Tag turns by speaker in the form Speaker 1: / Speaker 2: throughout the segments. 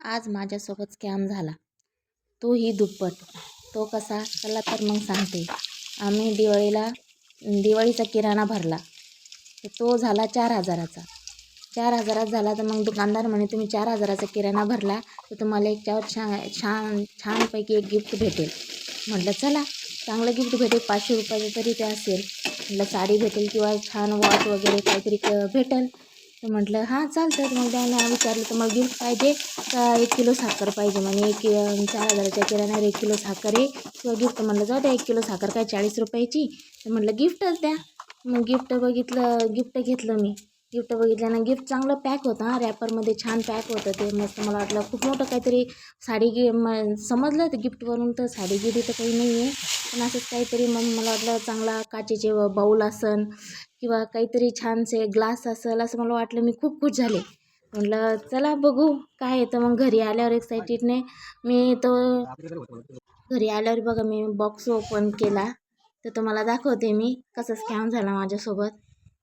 Speaker 1: आज माझ्यासोबत स्कॅम झाला. तोही दुप्पट. तो कसा? चला तर मग सांगते. आम्ही दिवाळीला दिवाळीचा किराणा भरला. तर तो झाला चार हजाराचा. चार हजारात झाला तर मग दुकानदार म्हणे तुम्ही चार हजाराचा किराणा भरला तर तुम्हाला एक चार छान छान छानपैकी एक गिफ्ट भेटेल. म्हटलं चला. चांगलं गिफ्ट भेटेल पाचशे रुपयाचं तरी ते असेल. म्हटलं साडी भेटेल किंवा छान वॉच वगैरे काहीतरी क भेटेल. तर म्हटलं हां चालतं मग त्यांना विचारलं तर मग गिफ्ट पाहिजे का एक किलो साखर पाहिजे? म्हणे एक चार हजाराच्या किराण्यावर एक किलो साखर आहे. किंवा गिफ्ट म्हटलं जाऊ द्या एक किलो साखर काय चाळीस रुपयाची? तर म्हटलं गिफ्टच द्या. मग गिफ्ट बघितलं गिफ्ट घेतलं मी. गिफ्ट बघितल्यानं गिफ्ट चांगलं पॅक होतं हां रॅपरमध्ये छान पॅक होतं ते मस्त मला वाटलं. खूप मोठं काहीतरी साडी गे म समजलं ते गिफ्टवरून तर साडी गिरी तर काही नाही आहे पण असंच काहीतरी मग मला वाटलं चांगला काचेचे बाऊल असन किंवा काहीतरी छानसे ग्लास असेल असं मला वाटलं. मी खूप खुश झाले. म्हटलं चला बघू काय येतं. मग घरी आल्यावर एक्सायटेडने मी तो घरी आल्यावर बघा मी बॉक्स ओपन केला. तर तुम्हाला दाखवते मी कसं स्कॅम झाला माझ्यासोबत.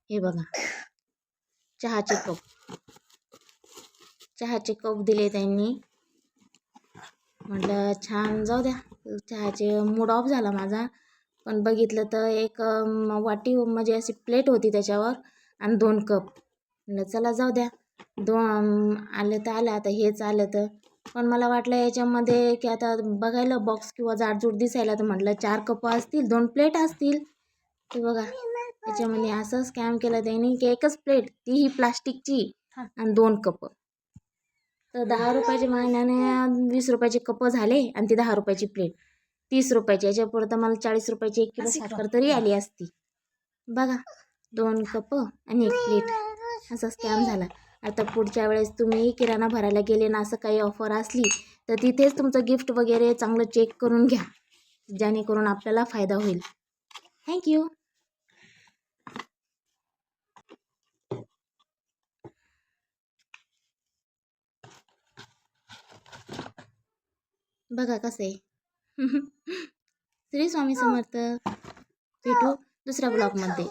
Speaker 1: हे बघा. चहाचे कप. चहाचे कप दिले त्यांनी. म्हटलं छान जाऊ द्या. चहाचे मूड ऑफ झाला माझा. पण बघितलं तर एक वाटी म्हणजे अशी प्लेट होती त्याच्यावर आणि दोन कप म्हटलं चला जाऊ द्या. दोन आलं तर आलं आता हेच आलं तर. पण मला वाटलं याच्यामध्ये की आता बघायला बॉक्स किंवा जाडजूड दिसायला तर म्हटलं चार कप असतील दोन प्लेट असतील. ते बघा त्याच्यामध्ये असं स्कॅम केलं त्यांनी की एकच प्लेट तीही प्लास्टिकची आणि दोन कप तर दहा रुपयाच्या महिन्याने वीस रुपयाचे कप झाले आणि ती दहा रुपयाची प्लेट तीस रुपयाची याच्या पुढं तर मला चाळीस रुपयाची एक किलो साखर तरी आली असती. बघा दोन कप आणि एक प्लेट असा स्कॅम झाला. आता पुढच्या वेळेस तुम्ही किराणा भरायला गेले ना असं काही ऑफर असली तर तिथेच तुमचं गिफ्ट वगैरे चांगलं चेक करून घ्या. जेणेकरून आपल्याला फायदा होईल. थँक्यू बघा कसं आहे. श्री स्वामी समर्थ भेटू दुसऱ्या ब्लॉगमध्ये.